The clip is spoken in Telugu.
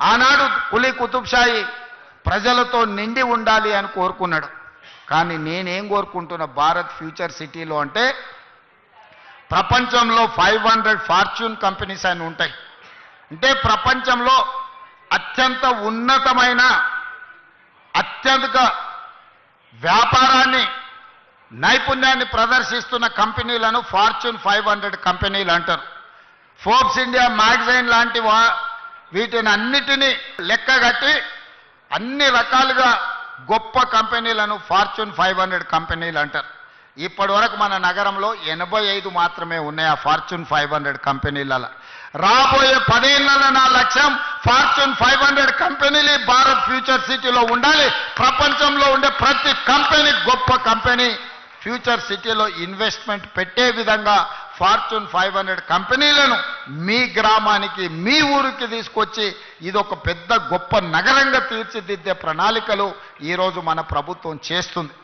ఆనాడు కులీ కుతుబ్షాయి ప్రజలతో నిండి ఉండాలి అని కోరుకున్నాడు. కానీ నేనేం కోరుకుంటున్నా భారత్ ఫ్యూచర్ సిటీలో అంటే ప్రపంచంలో ఫైవ్ హండ్రెడ్ ఫార్చ్యూన్ కంపెనీస్ అని ఉంటాయి. అంటే ప్రపంచంలో అత్యంత ఉన్నతమైన అత్యధిక వ్యాపారాన్ని నైపుణ్యాన్ని ప్రదర్శిస్తున్న కంపెనీలను ఫార్చ్యూన్ ఫైవ్ హండ్రెడ్ కంపెనీలు అంటారు. ఫోర్బ్స్ ఇండియా మ్యాగజైన్ లాంటి వా వీటిని అన్నిటినీ లెక్కగట్టి అన్ని రకాలుగా గొప్ప కంపెనీలను ఫార్చ్యూన్ ఫైవ్ హండ్రెడ్ కంపెనీలు అంటారు. ఇప్పటి వరకు మన నగరంలో ఎనభై ఐదు మాత్రమే ఉన్నాయి ఆ ఫార్చ్యూన్ ఫైవ్ హండ్రెడ్ కంపెనీలలో రాబోయే పదేళ్ళలో నా లక్ష్యం ఫార్చ్యూన్ ఫైవ్ హండ్రెడ్ కంపెనీలు భారత్ ఫ్యూచర్ సిటీలో ఉండాలి. ప్రపంచంలో ఉండే ప్రతి కంపెనీ గొప్ప కంపెనీ. ఫ్యూచర్ సిటీలో ఇన్వెస్ట్మెంట్ పెట్టే విధంగా ఫార్చ్యూన్ ఫైవ్ హండ్రెడ్ కంపెనీలను మీ గ్రామానికి మీ ఊరికి తీసుకొచ్చి ఇదొక పెద్ద గొప్ప నగరంగా తీర్చిదిద్దే ప్రణాళికలు ఈరోజు మన ప్రభుత్వం చేస్తుంది.